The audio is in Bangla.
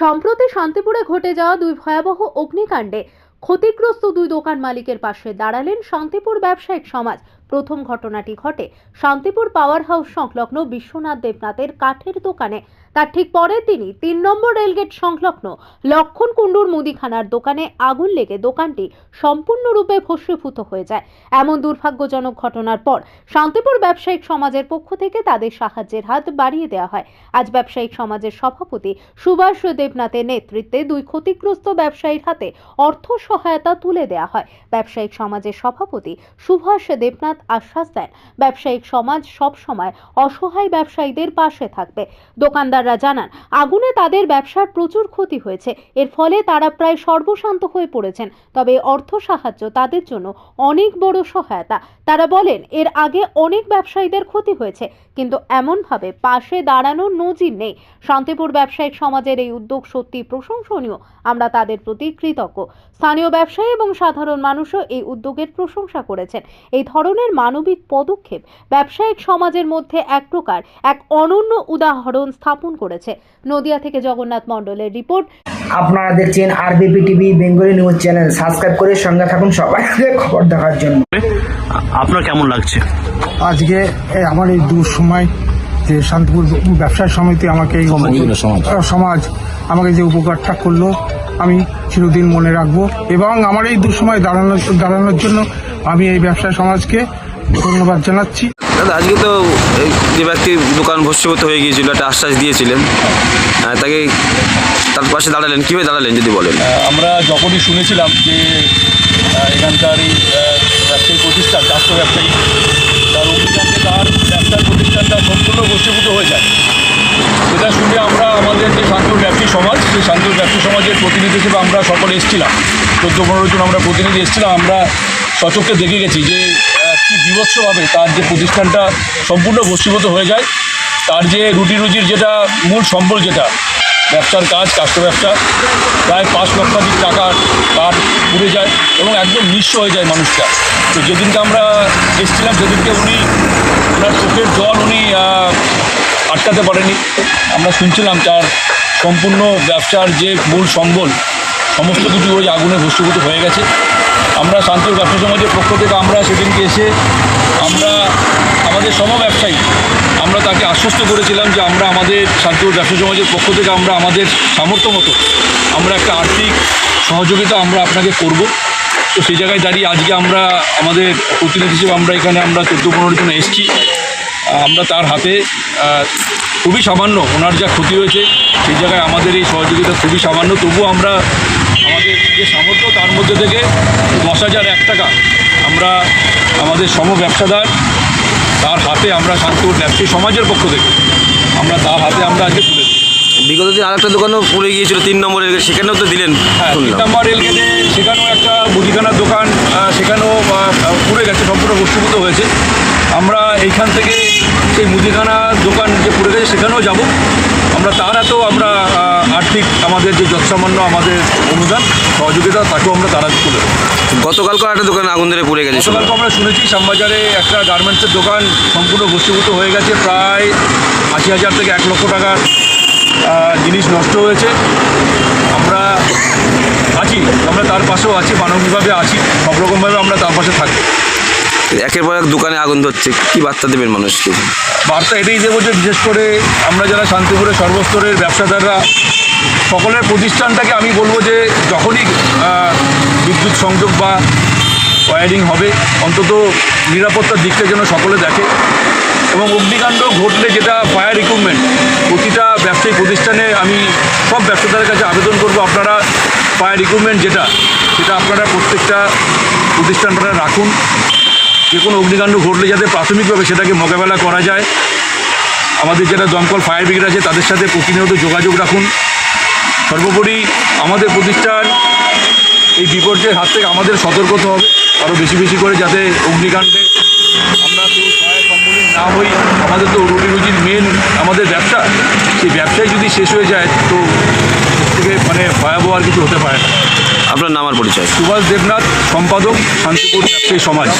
সম্প্রতি শান্তিপুরে ঘটে যাওয়া দুই ভয়াবহ অগ্নিকাণ্ডে ক্ষতিগ্রস্ত দুই দোকান মালিকের পাশে দাঁড়ালেন শান্তিপুর ব্যবসায়িক সমাজ। প্রথম ঘটনাটি ঘটে শান্তিপুর পাওয়ার হাউস সংলগ্ন বিশ্বনাথ দেবনাথের কাঠের দোকানে। তার ঠিক পরের তিনি তিন নম্বর রেলগেট সংলগ্ন লক্ষণ কুণ্ডুর মুদিখানার দোকানে আগুন লেগে দোকানটি সম্পূর্ণরূপে ভস্মীভূত হয়ে যায়। এমন দুর্ভাগ্যজনক ঘটনার পর শান্তিপুর ব্যবসায়িক সমাজের পক্ষ থেকে তাদের সাহায্যের হাত বাড়িয়ে দেওয়া হয়। আজ ব্যবসায়িক সমাজের সভাপতি সুভাষ দেবনাথের নেতৃত্বে দুই ক্ষতিগ্রস্ত ব্যবসায়ীর হাতে অর্থ সহায়তা তুলে দেওয়া হয়। ব্যবসায়িক সমাজের সভাপতি সুভাষ দেবনাথ আশ্বাস দেন। ব্যবসায়িক সমাজ সব সময় অসহায় ব্যবসায়ীদের পাশে থাকবে। দোকানদাররা জানান, আগুনে তাদের ব্যবসার প্রচুর ক্ষতি হয়েছে। এর ফলে তারা প্রায় সর্বশান্ত হয়ে পড়েছেন। তবে অর্থ সাহায্য তাদের জন্য অনেক বড় সহায়তা। তারা বলেন, এর আগে অনেক ব্যবসায়ীদের ক্ষতি হয়েছে, কিন্তু এমনভাবে পাশে দাঁড়ানোর নজির নেই। শান্তিপুর ব্যবসায়িক সমাজের এই উদ্যোগ সত্যি প্রশংসনীয়। আমরা তাদের প্রতি কৃতজ্ঞ। স্থানীয় ব্যবসায়ী এবং সাধারণ মানুষও এই উদ্যোগের প্রশংসা করেছেন। এই ধরনের মানবিক পদক্ষেপ ব্যবসায়িক সমাজের মধ্যে এক প্রকার এক অনন্য উদাহরণ স্থাপন করেছে। নদিয়া থেকে জগন্নাথ মণ্ডলের রিপোর্ট। আপনারা দেখছেন আরবিপি TV Bengali news channel subscribe করে সঙ্গে থাকুন সবাই খবর দেখার জন্য। আপনার কেমন লাগছে? আজকে আমার এই দূর সময় যে শান্তিপুর ব্যবসায় সমিতি আমাকে সমাজ আমাকে যে উপকারটা করল আমি চিরদিন মনে রাখব। এবং আমার এই দুঃসময় দাঁড়ানোর দাঁড়ানোর জন্য আমি এই ব্যবসায় সমাজকে ধন্যবাদ জানাচ্ছি। দাদা আজকে তো এই যে ব্যক্তি দোকান ভস্মীভূত হয়ে গিয়েছিল একটা আশ্বাস দিয়েছিলেন। তাকে তার পাশে দাঁড়ালেন। কীভাবে দাঁড়ালেন যদি বলেন? আমরা যখনই শুনেছিলাম যে এখানকার এই ব্যবসায়ী প্রতিষ্ঠান রাষ্ট্র ব্যবসায়ী তার অভিযানে তার ব্যবসার প্রতিষ্ঠানটা সম্পূর্ণ গোষ্ঠীভূত হয়ে যায়। এটা শুনে আমরা আমাদের শান্তিপুর ব্যবসায়ী সমাজের প্রতিনিধি হিসেবে আমরা সকলে এসেছিলাম। চোদ্দ পনেরো জন আমরা প্রতিনিধি এসেছিলাম, আমরা সচক্ষে দেখে গেছি যে কী বিভৎসভাবে তার যে প্রতিষ্ঠানটা সম্পূর্ণ গোষ্ঠীভূত হয়ে যায়, তার যে রুটি রুজির যেটা মূল সম্বল যেটা, ব্যবসার কাজ কাষ্ঠ ব্যবসা, প্রায় পাঁচ লক্ষাধিক টাকার কাঠ পুড়ে যায় এবং একদম নিঃস্ব হয়ে যায় মানুষটা। তো যেদিনকে আমরা এসেছিলাম, সেদিনকে উনি, ওনার চোখের জল উনি আটকাতে পারেনি। আমরা শুনছিলাম তার সম্পূর্ণ ব্যবসার যে মূল সম্বল, সমস্ত কিছু ওই আগুনে ভস্মীভূত হয়ে গেছে। আমরা শান্তির ব্যবসা সমাজের পক্ষ থেকে আমরা সেদিনকে এসে আমরা আমাদের সম ব্যবসায়ী, আমরা তাকে আশ্বস্ত করেছিলাম যে আমরা আমাদের শান্তিপুর ব্যবসা সমাজের পক্ষ থেকে আমরা আমাদের সামর্থ্য মতো আমরা একটা আর্থিক সহযোগিতা আমরা আপনাকে করব। তো সেই জায়গায় দাঁড়িয়ে আজকে আমরা আমাদের প্রতিনিধি হিসেবে আমরা এখানে আমরা চোদ্দ পনেরো জন এসেছি। আমরা তার হাতে খুবই সামান্য, ওনার যা ক্ষতি হয়েছে, সেই জায়গায় আমাদের এই সহযোগিতা খুবই সামান্য। তবুও আমরা আমাদের যে সামর্থ্য, তার মধ্যে থেকে দশ হাজার এক টাকা আমরা আমাদের সম ব্যবসাদার, তার হাতে আমরা শান্তিপুর ব্যবসায়ী সমাজের পক্ষ থেকে আমরা তার হাতে আমরা আজকে বিগত দিন আরেকটা দোকানও পুড়ে গিয়েছিল তিন নম্বরের সেখানেও তো দিলেন হ্যাঁ তিন শুনলাম। নম্বর রেলগেটে সেখানেও একটা মুদিখানার দোকান আহ, সেখানেও আহ, পুড়ে গেছে সম্পূর্ণ বস্তুভূত হয়েছে। আমরা এইখান থেকে সেই মুদিখানা দোকান যে পুড়ে গেছে সেখানেও যাব। আমরা তার হাতেও আমরা আহ, আর্থিক আমাদের যে যৎসামান্য আমাদের অনুদান সহযোগিতা তাকেও আমরা তার তুলে দেবো গতকালকে একটা দোকান আগুন ধরে পুড়ে গেছে শুনলাম। গতকালকে আমরা শুনেছি শ্যামবাজারে একটা গার্মেন্টসের দোকান সম্পূর্ণ বস্তুভূত হয়ে গেছে প্রায় আশি হাজার থেকে এক লক্ষ টাকার জিনিস নষ্ট হয়েছে। আমরা আছি আমরা তার পাশেও আছি মানবিকভাবে আছি সব রকমভাবে আমরা তার পাশে থাকি। একের পর এক দোকানে আগুন ধরছে কি বার্তা দেবেন মানুষকে? বার্তা এটাই দেবো যে বিশেষ করে আমরা যারা শান্তিপুরের সর্বস্তরের ব্যবসাদাররা সকলের প্রতিষ্ঠানটাকে আমি বলব যে যখনই বিদ্যুৎ সংযোগ বা ওয়ারিং হবে অন্তত নিরাপত্তার দিকটা যেন সকলে দেখে। এবং অগ্নিকাণ্ড ঘটলে যেটা ফায়ার ইকুইপমেন্ট প্রতিটা ব্যবসায়ী প্রতিষ্ঠানে আমি সব ব্যবসাদারের কাছে আবেদন করব, আপনারা ফায়ার ইকুইপমেন্ট যেটা, সেটা আপনারা প্রত্যেকটা প্রতিষ্ঠান আপনারা রাখুন। যে কোনো অগ্নিকাণ্ড ঘটলে যাতে প্রাথমিকভাবে সেটাকে মোকাবেলা করা যায়, আমাদের যারা দমকল ফায়ার ব্রিগেড আছে, তাদের সাথে প্রতিনিয়ত যোগাযোগ রাখুন। সর্বোপরি আমাদের প্রতিষ্ঠান এই বিপর্যয়ের হাত থেকে আমাদের সতর্ক হবে আরও বেশি বেশি করে যাতে অগ্নিকাণ্ডে আমরা কেউ সম্বলিত না হই আমাদের তো রুটি রুজির মেন আমাদের ব্যবসা সেই ব্যবসায় যদি শেষ হয়ে যায় তো থেকে মানে ভয়াবহ আর কিছু হতে পারে না। আপনার নাম আর পরিচয়? সুভাষ দেবনাথ সম্পাদক শান্তিপুর ব্যবসায়ী সমাজ।